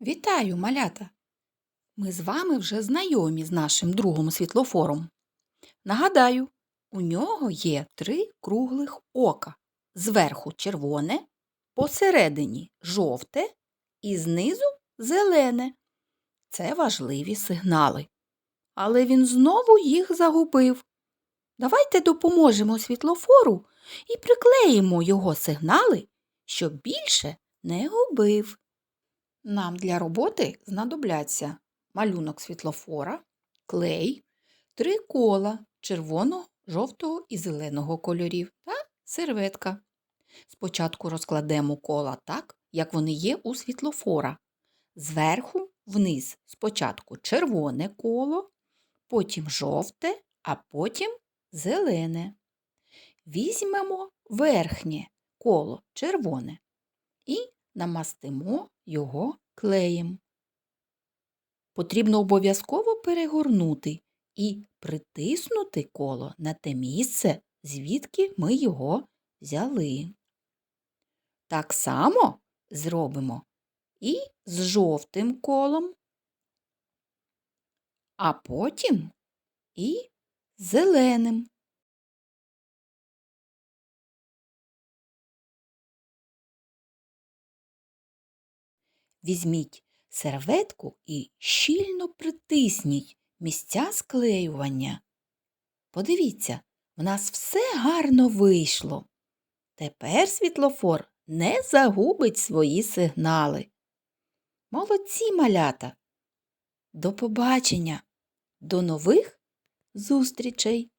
Вітаю, малята! Ми з вами вже знайомі з нашим другом світлофором. Нагадаю, у нього є три круглих ока. Зверху червоне, посередині жовте і знизу зелене. Це важливі сигнали. Але він знову їх загубив. Давайте допоможемо світлофору і приклеїмо його сигнали, щоб більше не губив. Нам для роботи знадобляться малюнок світлофора, клей, три кола червоного, жовтого і зеленого кольорів та серветка. Спочатку розкладемо кола так, як вони є у світлофора. Зверху вниз спочатку червоне коло, потім жовте, а потім зелене. Візьмемо верхнє коло червоне і намастимо його клеєм. Потрібно обов'язково перегорнути і притиснути коло на те місце, звідки ми його взяли. Так само зробимо і з жовтим колом, а потім і зеленим. Візьміть серветку і щільно притисніть місця склеювання. Подивіться, в нас все гарно вийшло. Тепер світлофор не загубить свої сигнали. Молодці малята. До побачення, до нових зустрічей!